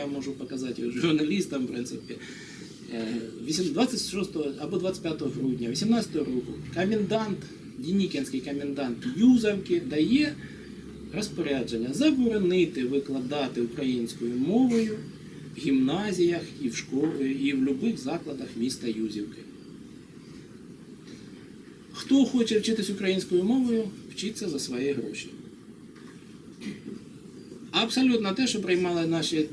я можу показати журналістам, в принципі. Е, 8 26 або 25 грудня 18 року комендант, Дінікінський комендант Юзавки дає розпорядження заборонити викладати українською мовою в гімназіях і в школі, і в будь-яких закладах міста Юзівки. Хто хоче вчитись українською мовою, вчиться за свої гроші. Абсолютно те, що приймали наші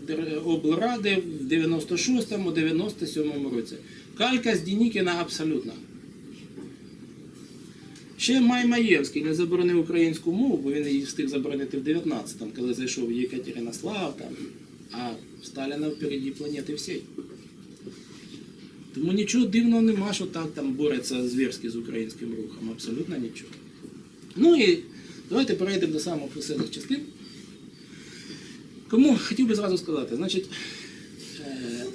облради в 96-му, 97-му році. Калька з Дінікіна абсолютно. Ще Май Маєвський не заборонив українську мову, бо він її встиг заборонити в 19-му, коли зайшов Єкатеринослав, там, а Сталіна впереді планети всієї. Тому нічого дивного нема, що так там бореться звірськи з українським рухом. Абсолютно нічого. Ну і давайте перейдемо до самих веселих частин. Кому хотів би зразу сказати, значить, е,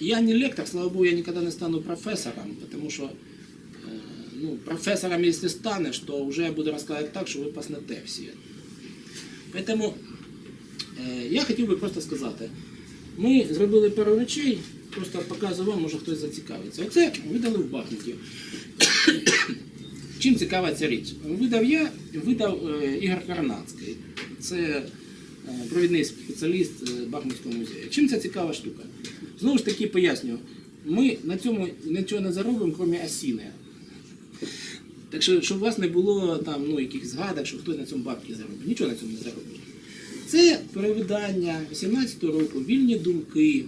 я не лектор, слава Богу, я ніколи не стану професором, тому що е, ну, професором, якщо станеш, то вже я буду розказувати так, що ви поснете всі. Тому е, я хотів би просто сказати, ми зробили пару речей, просто показую вам, може хтось зацікавиться. Оце видали в Бахмуті. Чим цікава ця річ? Видав я, видав е, Ігор Карнацький. Це провідний спеціаліст е, Бахмутського музею. Чим ця цікава штука? Знову ж таки пояснюю, ми на цьому нічого не заробимо, крім осіни. Так що, щоб у вас не було там ну, якихось згадок, що хтось на цьому бабки заробить. Нічого на цьому не заробить. Це перевидання 18 року, вільні думки,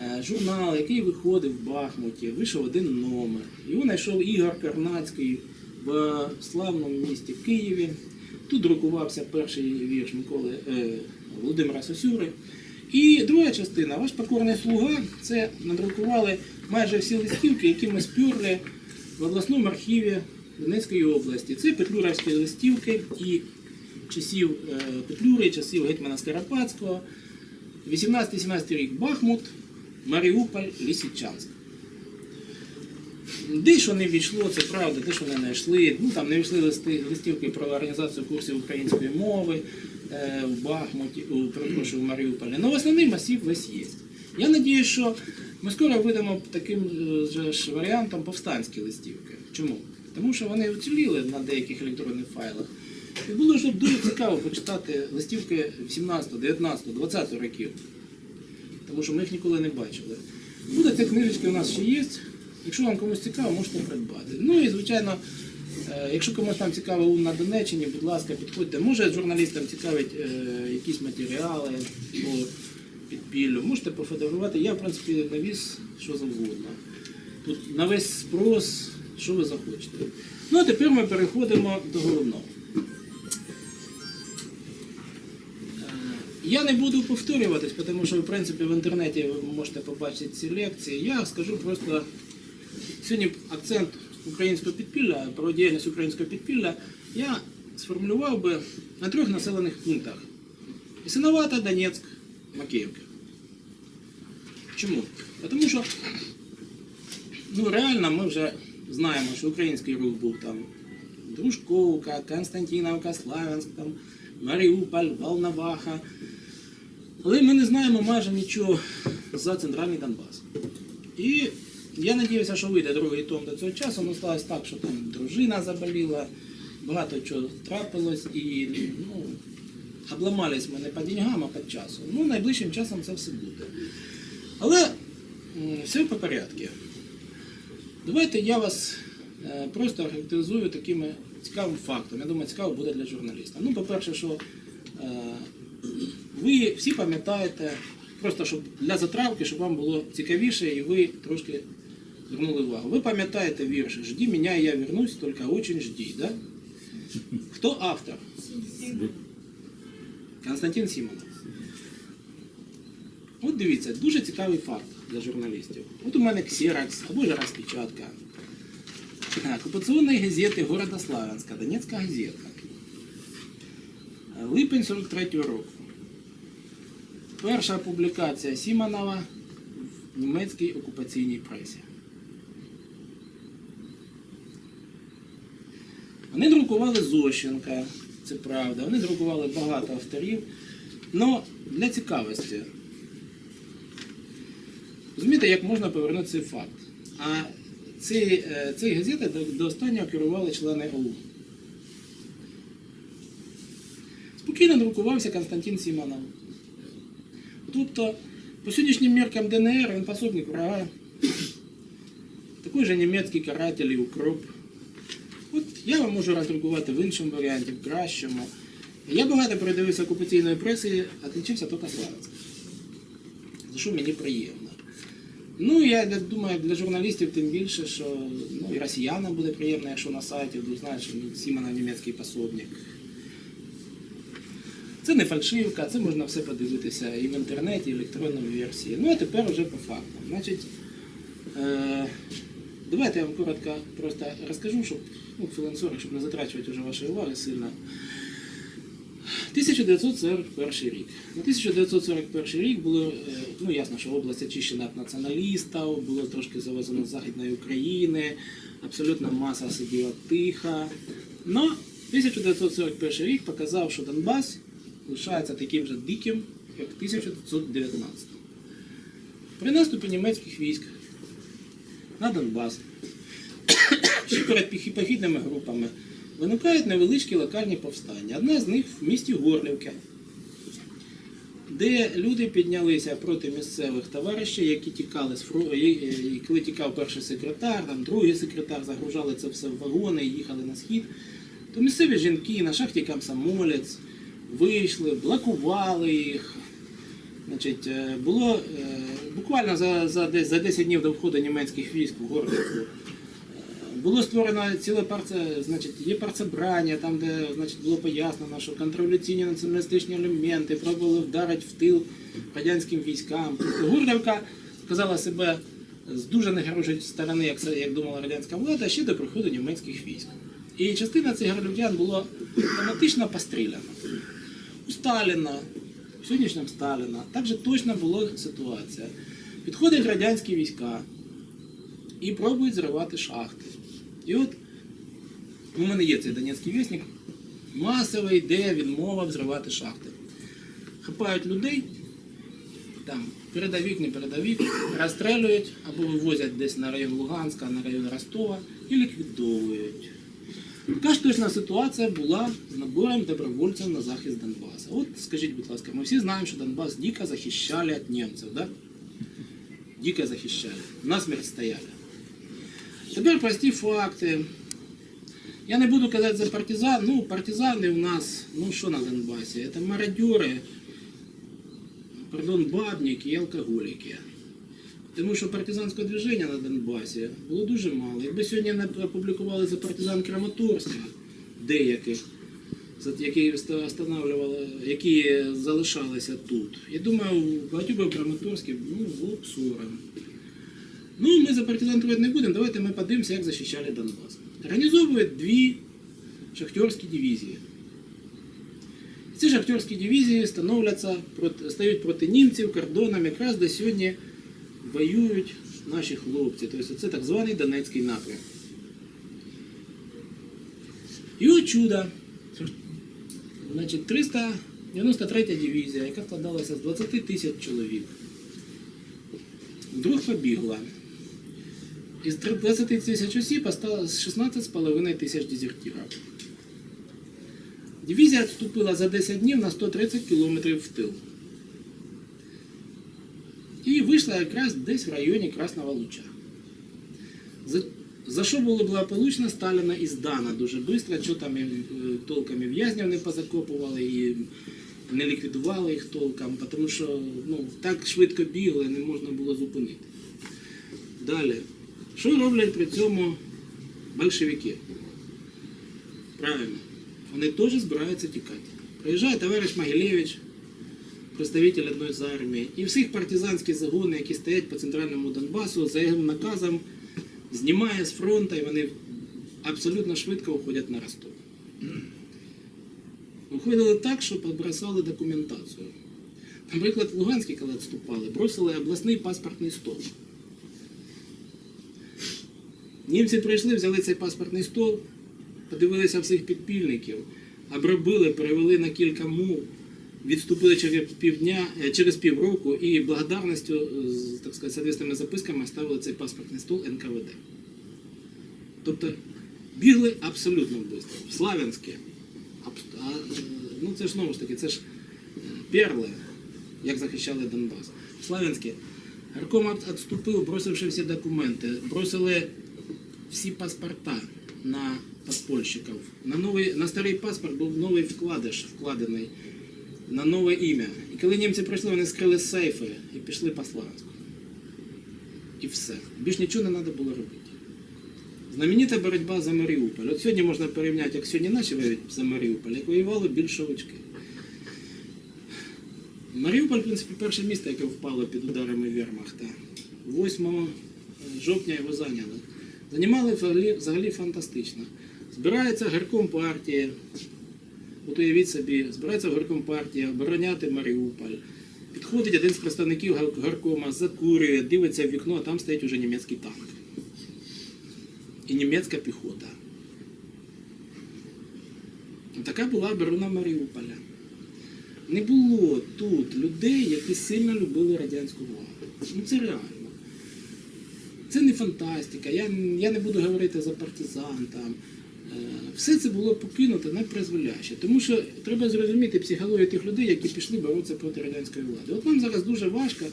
е, журнал, який виходив в Бахмуті, вийшов один номер. Його знайшов Ігор Карнацький в славному місті Києві. Тут друкувався перший вірш Миколи е, Володимира Сосюри. І друга частина, ваш покорний слуга, це надрукували майже всі листівки, які ми спюрли в обласному архіві Донецької області. Це петлюрівські листівки і часів е, Петлюри, часів Гетьмана Скарапатського. 18-17 рік Бахмут, Маріуполь, Лісичанськ. Де що не війшло, це правда, де що не знайшли. Ну там не війшли листи, листівки про організацію курсів української мови е, в Бахмуті, у, перепрошую, в Маріуполі. Ну, основний масів весь є. Я сподіваюся, що ми скоро видамо таким е, же ж варіантом повстанські листівки. Чому? Тому що вони уціліли на деяких електронних файлах. І було ж дуже цікаво почитати листівки 17, 19, 20 років. Тому що ми їх ніколи не бачили. Буде ця книжечка у нас ще є. Якщо вам комусь цікаво, можете придбати. Ну і звичайно, е, якщо комусь там цікаво на Донеччині, будь ласка, підходьте. Може журналістам цікавить е, якісь матеріали по підпіллю, можете пофотографувати. Я, в принципі, навіз що завгодно. Тут на весь спрос, що ви захочете. Ну а тепер ми переходимо до головного. Е, Я не буду повторюватись, тому що в принципі в інтернеті ви можете побачити ці лекції. Я скажу просто сьогодні акцент українського підпілля, про діяльність українського підпілля я сформулював би на трьох населених пунктах: Ісиновата, Донецьк, Макіївка. Чому? Тому що ну, реально ми вже знаємо, що український рух був там Дружковка, Константиновка, Славянськ, там, Маріуполь, Волноваха. Але ми не знаємо майже нічого за центральний Донбас. І я сподіваюся, що вийде другий том до цього часу. Ну, сталося так, що там дружина заболіла, багато чого трапилось і ну, обламались ми не по деньгам, а по часу. Ну, найближчим часом це все буде. Але все по порядку. Давайте я вас е, просто характеризую такими цікавим фактом. Я думаю, цікаво буде для журналіста. Ну, по-перше, що е, ви всі пам'ятаєте, просто щоб для затравки, щоб вам було цікавіше і ви трошки звернули увагу. Ви пам'ятаєте вірш «Жди мене, я вернусь, тільки очень жди», да? Хто автор? Константин Сімонов. От дивіться, дуже цікавий факт для журналістів. От у мене ксерокс або ж розпечатка. Оккупационной газети города Славянська, Донецька газета. Липень 43-го року. Перша публікація Сімонова в німецькій окупаційній пресі. Вони друкували Зощенка, це правда. Вони друкували багато авторів. Но для цікавості. Розумієте, як можна повернути цей факт? А цей, е, цей газети до, до останнього керували члени ОУН. Спокійно друкувався Константин Сімонов. Тобто, по сьогоднішнім міркам ДНР він пособник врага. Такий же німецький каратель і укроп. Я вам можу роздрукувати в іншому варіанті, в кращому. Я багато передивився окупаційної преси, отличився тільки Славянськ. За що мені приємно. Ну, я думаю, для журналістів тим більше, що ну, і росіянам буде приємно, якщо на сайті будуть знати, що Сімона німецький пособник. Це не фальшивка, це можна все подивитися і в інтернеті, і в електронній версії. Ну а тепер вже по фактам. Значить, е, давайте я вам коротко просто розкажу, щоб ну, 40, щоб не затрачувати вже вашої уваги сильно. 1941 рік. На 1941 рік було, е, ну ясно, що область очищена від націоналістів, було трошки завезено з Західної України, абсолютна маса сиділа тиха. Но 1941 рік показав, що Донбас лишається таким же диким, як 1919. При наступі німецьких військ на Донбас ще перед піх- групами виникають невеличкі локальні повстання. Одне з них в місті Горлівка, де люди піднялися проти місцевих товаришів, які тікали з е, коли тікав перший секретар, там другий секретар, загружали це все в вагони і їхали на схід. То місцеві жінки на шахті комсомолець вийшли, блокували їх. Значить, е, було е, буквально за, за, за 10 днів до входу німецьких військ в Горлівку було створено ціле парце, значить, є парцебрання, там, де значить, було пояснено, що контрреволюційні націоналістичні елементи пробували вдарити в тил радянським військам. Тобто Горлівка сказала себе з дуже негорожої сторони, як, як думала радянська влада, ще до приходу німецьких військ. І частина цих горлів'ян було автоматично постріляно. У Сталіна, у сьогоднішньому Сталіна, так же точно була ситуація. Підходять радянські війська і пробують зривати шахти. І от у мене є цей Донецький вісник, масово йде відмова взривати шахти. Хапають людей, там передовик, не передовик, розстрілюють або вивозять десь на район Луганська, на район Ростова і ліквідовують. Така ж точна ситуація була з набором добровольців на захист Донбасу. От скажіть, будь ласка, ми всі знаємо, що Донбас дико захищали від німців, да? Дико захищали, насмерть стояли. Тепер прості факти. Я не буду казати за партизан. Ну, партизани у нас, ну що на Донбасі? Це мародери, пардон, бабники і алкоголіки. Тому що партизанського движення на Донбасі було дуже мало. Якби сьогодні не опублікували за партизан Краматорська, деяких, які які залишалися тут. Я думаю, багатьох Краматорській ну, було б сором. Ну, ми за партизан трогати не будемо, давайте ми подивимося, як захищали Донбас. Організовують дві шахтерські дивізії. Ці шахтерські дивізії становляться стають проти німців кордоном, якраз де сьогодні воюють наші хлопці. Тобто це так званий Донецький напрям. І от чудо. Значить, 393 дивізія, яка складалася з 20 тисяч чоловік. Вдруг побігла. Із 20 тисяч осіб осталось 16,5 тисяч дезертирів. Дивізія відступила за 10 днів на 130 кілометрів в тил. І вийшла якраз десь в районі Красного Луча. За, за що було благополучно Сталіна і здана дуже швидко, що там е, толком і в'язнів не позакопували, і не ліквідували їх толком, тому що ну, так швидко бігли, не можна було зупинити. Далі. Що роблять при цьому большевики? Правильно. Вони теж збираються тікати. Приїжджає товариш Могилевич, представитель одної з армії, і всіх партизанські загони, які стоять по центральному Донбасу, за його наказом знімає з фронту, і вони абсолютно швидко уходять на Ростов. Уходили так, що побросали документацію. Наприклад, в Луганській, коли відступали, бросили обласний паспортний стол. Німці прийшли, взяли цей паспортний стол, подивилися всіх підпільників, обробили, перевели на кілька мов відступили через півдня, е, через півроку і благодарністю, так сказати, соответственними записками ставили цей паспортний стол НКВД. Тобто бігли абсолютно швидко. Славянське. Ну це ж знову ж таки, це ж е, перли, як захищали Донбас. Славянське. Гарком відступив, бросивши всі документи, бросили всі паспорта на подпольщиків. На, новий, на старий паспорт був новий вкладиш вкладений на нове ім'я. І коли німці прийшли, вони скрили сейфи і пішли по Славянську. І все. Більш нічого не треба було робити. Знаменита боротьба за Маріуполь. От сьогодні можна порівняти, як сьогодні наші воюють за Маріуполь, як воювали більшовички. Маріуполь, в принципі, перше місто, яке впало під ударами Вермахта. 8 жовтня його зайняли. Займали взагалі, взагалі фантастично. Збирається горком партії, от уявіть собі, збирається горком партії обороняти Маріуполь. Підходить один з представників горкома, закурює, дивиться в вікно, а там стоїть уже німецький танк. І німецька піхота. Така була оборона Маріуполя. Не було тут людей, які сильно любили радянську владу. Ну це реально. Це не фантастика. Я, я не буду говорити за партизан там. Е, Все це було покинуто на призволяще. Тому що треба зрозуміти психологію тих людей, які пішли боротися проти радянської влади. От нам зараз дуже важко.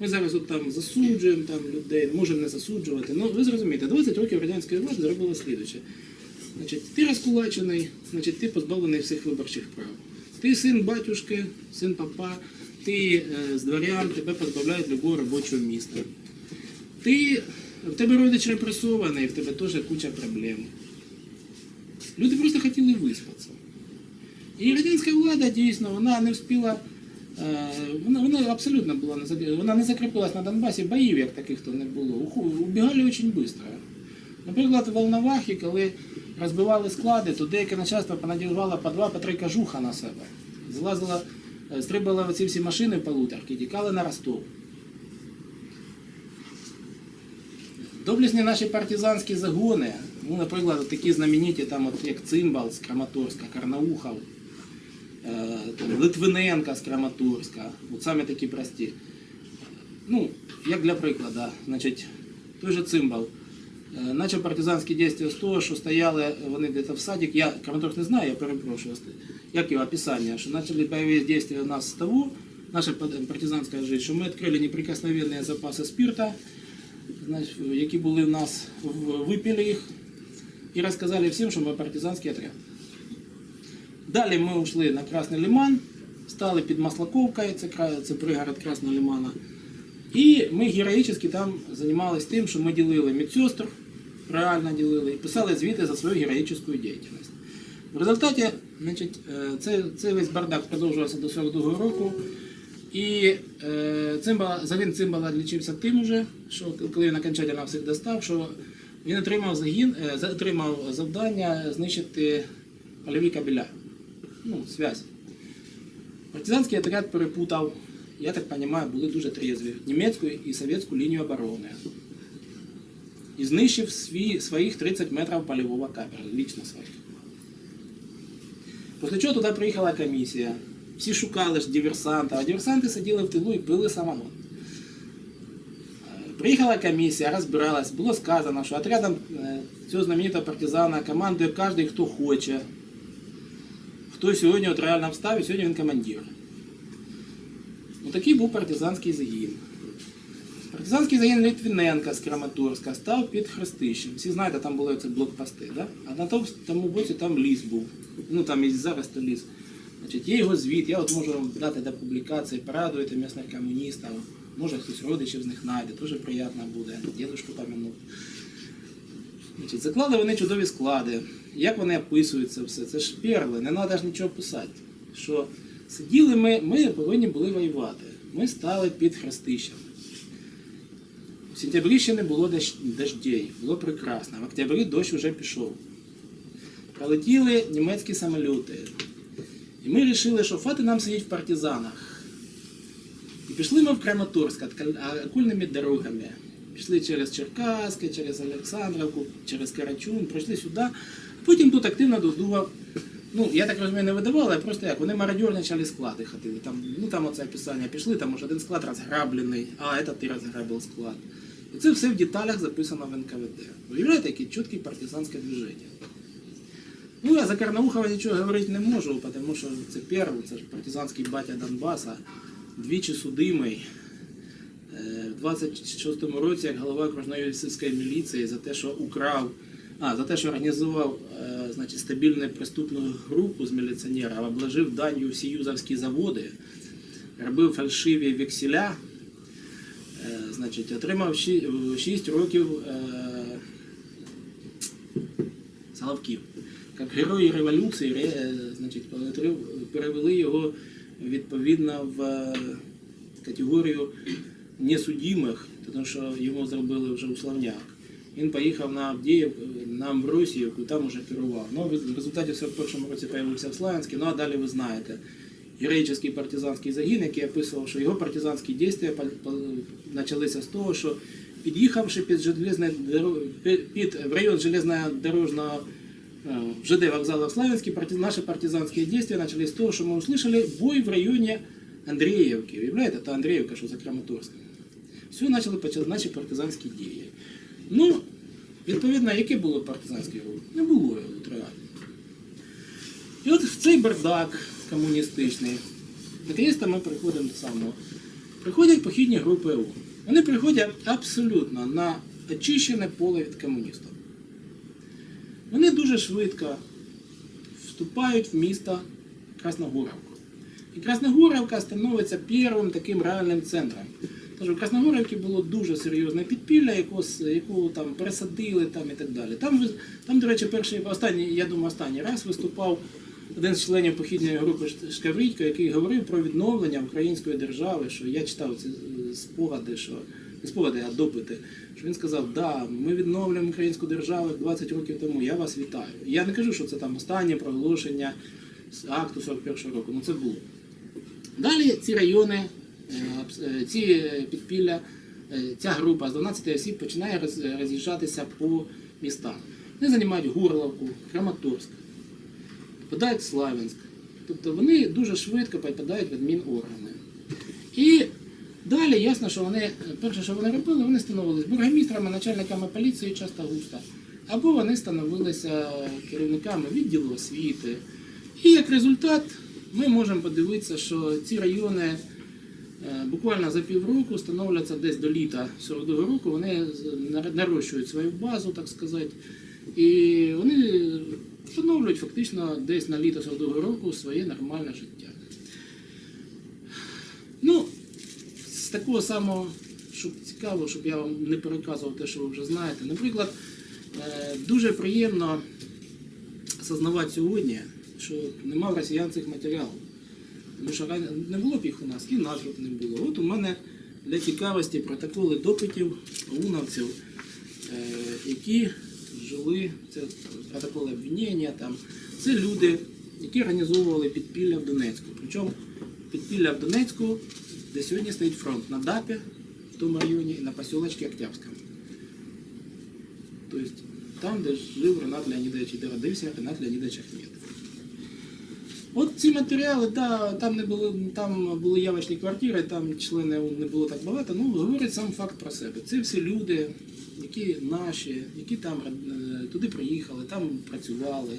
Ми зараз от там засуджуємо там людей, можемо не засуджувати. Ну ви зрозумієте, 20 років радянської влади зробила слідуче. Значить, ти розкулачений, значить, ти позбавлений всіх виборчих прав. Ти син батюшки, син папа, ти е, з дворян, тебе позбавляють любого робочого міста. Ти, в тебе родич репресований, в тебе теж куча проблем. Люди просто хотіли виспатися. І радянська влада дійсно вона не встигла, е, вона, вона абсолютно була не вона не закріпилась на Донбасі, боїв як таких то не було. Убігали дуже швидко. Наприклад, в Волновахі, коли розбивали склади, то деяке начальство понадівало по два, по три кажуха на себе. Злазило, е, стрибали оці всі машини полуторки, тікали на Ростов. Доблесні наші партизанські загони, ну, наприклад, такі знамениті, там, от, як Цимбал з Краматорська, Карнаухов, е, Литвиненка з Краматорська, от саме такі прості. Ну, як для прикладу, значить, той же Цимбал. Е, Начав партизанські дійства з того, що стояли вони десь в садик. Я Краматорськ не знаю, я перепрошую. Як його описання, що почали бойові дійства у нас з того, наша партизанська життя, що ми відкрили неприкосновенні запаси спирта, які були в нас, випили їх і розказали всім, що ми партизанський отряд. Далі ми ушли на Красний Лиман, стали під Маслаковкою, це, це пригород Красного Лимана. І ми героїчно там займалися тим, що ми ділили медсестр, реально ділили, і писали звіти за свою героїчну діяльність. В результаті значить, е, це, це весь бардак продовжувався до 42 року. І е, Цимбала, загін Цимбала відлічився тим уже, що коли він окончательно всіх достав, що він отримав загін, е, отримав завдання знищити польові кабеля. Ну, связь. Партизанський отряд перепутав, я так розумію, були дуже трезві, німецьку і совєтську лінію оборони. І знищив свій, своїх 30 метрів польового кабеля, лично своїх. Після чого туди приїхала комісія. Всі шукали ж диверсанта, а диверсанти сиділи в тилу і пили самогон. Е, Приїхала комісія, розбиралась, було сказано, що отрядом е, цього знаменитого партизана командує кожен, хто хоче. Хто сьогодні от реально встав, і сьогодні він командир. Ну, такий був партизанський загін. Партизанський загін Літвіненка з Краматорська став під Хрестищем. Всі знаєте, там були ці блокпости, да? а на тому, тому боці там ліс був. Ну там і зараз то ліс. Значить, є його звіт, я от можу вам дати до публікації, порадуєте місних комуністів. Може хтось родичів з них знайде, дуже приємно буде, дідушку пам'ятну. Заклали вони чудові склади. Як вони описують це все? Це ж перли, не треба ж нічого писати. Що сиділи ми, ми повинні були воювати. Ми стали під хрестищем. В сентябрі ще не було дождей, було прекрасно. В октябрі дощ вже пішов. Пролетіли німецькі самоліти. І ми вирішили, що фати нам сидіть в партизанах. І пішли ми в Краматорськ откаль- а- окольними дорогами. Пішли через Черкаське, через Олександровку, через Карачун, пройшли сюди. Потім тут активно додував Ну, я так розумію, не видавали, а просто як, вони мародерничали склади ходили. Там, ну там оце описання пішли, там уже один склад розграблений, а этот ти розграбив склад. І це все в деталях записано в НКВД. Уявляєте, яке чітке партизанське движення. Ну, я за Карнаухова нічого говорити не можу, тому що це перший, це ж партизанський батя Донбаса, двічі судимий. Е, В 26-му році як голова окружної сільської міліції за те, що украв, а, за те, що організував е, значить, стабільну преступну групу з міліціонерів, обложив данью всі юзовські заводи, робив фальшиві векселя, е, значить, отримав 6 років Соловків. Як герої революції, ре- е, значить, перевели його відповідно в е, категорію несудимих, тому що йому зробили вже условняк. Він поїхав на Авдіїв, на Амбросіївку, там уже керував. Ну, в результаті в 41-му році появився в Славянську, ну а далі ви знаєте. Героїчний партизанський загін, який описував, що його партизанські дії почалися з того, що під'їхавши під железне під в район железнодорожного э, ЖД вокзала в Славянске, парти- наши партизанские действия начались с того, что мы услышали бой в районе Андреевки. Уявляєте, это Андреевка, що за Краматорськом. Все почали почали наші партизанські дії. Ну, відповідно, яке було партизанське рух? Не було його от реально. І от в цей бардак комуністичний, наконець-то ми приходимо до самого. Приходять похідні групи ОУН. Вони приходять абсолютно на очищене поле від комуністів. Вони дуже швидко вступають в місто Красногоровку. І Красногоровка становиться першим таким реальним центром. Тож у Красногорівці було дуже серйозне підпілля, с- яку там пересадили там, і так далі. Там, там, до речі, перший, останній, я думаю, останній раз виступав один з членів похідної групи Шкаврідько, який говорив про відновлення української держави, що я читав ці е, спогади, що спогади, а допити. Що він сказав, да, ми відновлюємо українську державу 20 років тому, я вас вітаю. Я не кажу, що це там останнє проголошення з акту 41 року, ну це було. Далі ці райони, е, е, ці е, підпілля, ця група з 12 осіб починає роз'їжджатися по містам. Вони займають Горловку, Краматорськ, попадають в Славянськ. Тобто вони дуже швидко попадають в адміноргани. Далі ясно, що вони, перше, що вони робили, вони становилися бургомістрами, начальниками поліції часто густо, або вони становилися керівниками відділу освіти. І як результат ми можемо подивитися, що ці райони е, буквально за півроку становляться десь до літа 42 року, вони нарощують свою базу, так сказати, і вони встановлюють фактично десь на літо 42 року своє нормальне життя. Ну, з такого самого, щоб цікаво, щоб я вам не переказував те, що ви вже знаєте. Наприклад, е, дуже приємно осознавати сьогодні, що нема в росіян цих матеріалів. Тому що не було б їх у нас, і б не було. От у мене для цікавості протоколи допитів унавців, е, які жили, це протоколи обвинення, там, це люди, які організовували підпілля в Донецьку. Причому підпілля в Донецьку, де сьогодні стоїть фронт на ДАПі, в тому районі, і на поселочці Октябрському. Тобто там, де жив Ренат Леонідович, і де родився Ренат Леонідович Ахметов. От ці матеріали, да, там не були, там були явочні квартири, там членів не було так багато. Ну, говорить сам факт про себе. Це всі люди, які наші, які там е, туди приїхали, там працювали.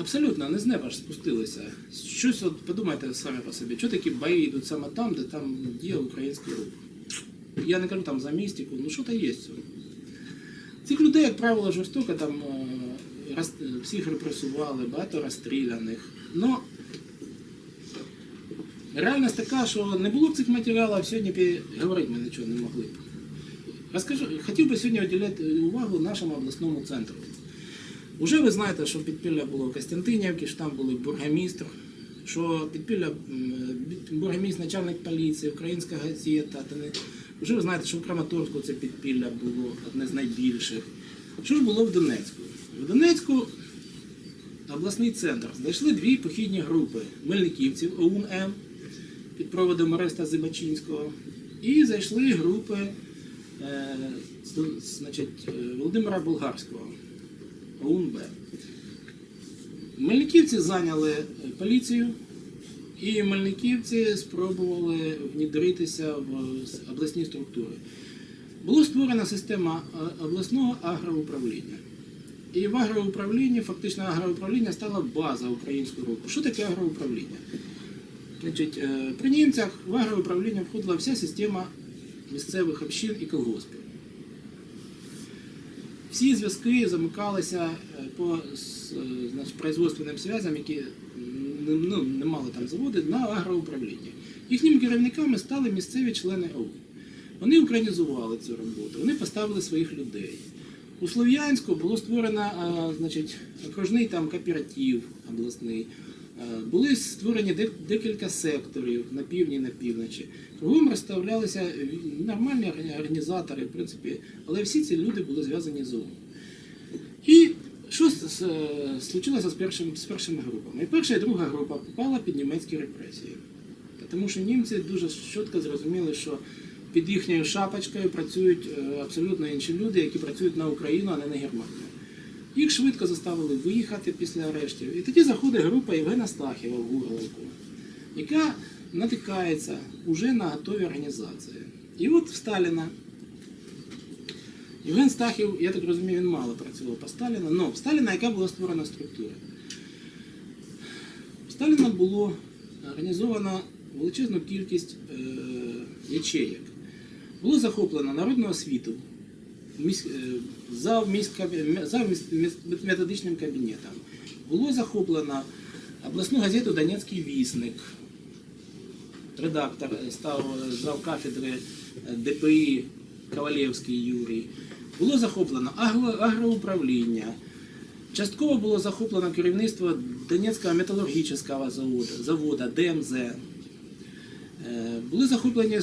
Абсолютно не з неба ж спустилися. Щось от подумайте самі по собі, що такі бої йдуть саме там, де там є український рух. Я не кажу там за містику, ну що то є. Цих людей, як правило, жорстоко там е, всіх репресували, багато розстріляних. Ну, реальність така, що не було б цих матеріалів, сьогодні б говорити ми нічого не могли б. Розкажу, хотів би сьогодні виділяти увагу нашому обласному центру. Уже ви знаєте, що підпілля було в Костянтинівці, що там були бургомістр, що підпілля м, бургомістр, начальник поліції, українська газета. Вже ви знаєте, що в Краматорську це підпілля було одне з найбільших. Що ж було в Донецьку? В Донецьку обласний центр знайшли дві похідні групи мельниківців ОУН-М під проводом Ореста Зибачинського. І зайшли групи е, значить, е, Володимира Болгарського, ОУН-Б. Мельниківці зайняли поліцію, і мельниківці спробували внідритися в обласні структури. Була створена система е, обласного агроуправління. І в агроуправлінні, фактично агроуправління стало база українського руху. Що таке агроуправління? Значить, е, при німцях в агроуправління входила вся система місцевих общин і колгоспів. Всі зв'язки замикалися е, по е, значить, производственним зв'язам, які ну, не мали там заводи, на агроуправління. Їхніми керівниками стали місцеві члени ОУН. Вони українізували цю роботу, вони поставили своїх людей. У Слов'янську було створено а, значить, окружний там кооператив обласний. Е, Були створені декілька секторів на півдні і на півночі. Кругом розставлялися нормальні організатори, в принципі, але всі ці люди були зв'язані з ООН. І що случилося з, першим, з першими групами? І перша і друга група попала під німецькі репресії. Тому що німці дуже чітко зрозуміли, що під їхньою шапочкою працюють е, абсолютно інші люди, які працюють на Україну, а не на Германію. Їх швидко заставили виїхати після арештів. І тоді заходить група Євгена Стахіва в Гугловку, яка натикається уже на готові організації. І от в Сталіна Євген Стахів, я так розумію, він мало працював по Сталіна, але в Сталіна яка була створена структура? В Сталіна було організовано величезну кількість е, ячеєк. Було захоплено народну освіту, е, міс- методичним кабінетом. Було захоплено обласну газету Донецький вісник. Редактор став зав кафедри е, ДПІ Ковалєвський Юрій. Було захоплено агро- агроуправління. Частково було захоплено керівництво Донецького металургічного заводу, завода ДМЗ. Е, Були захоплені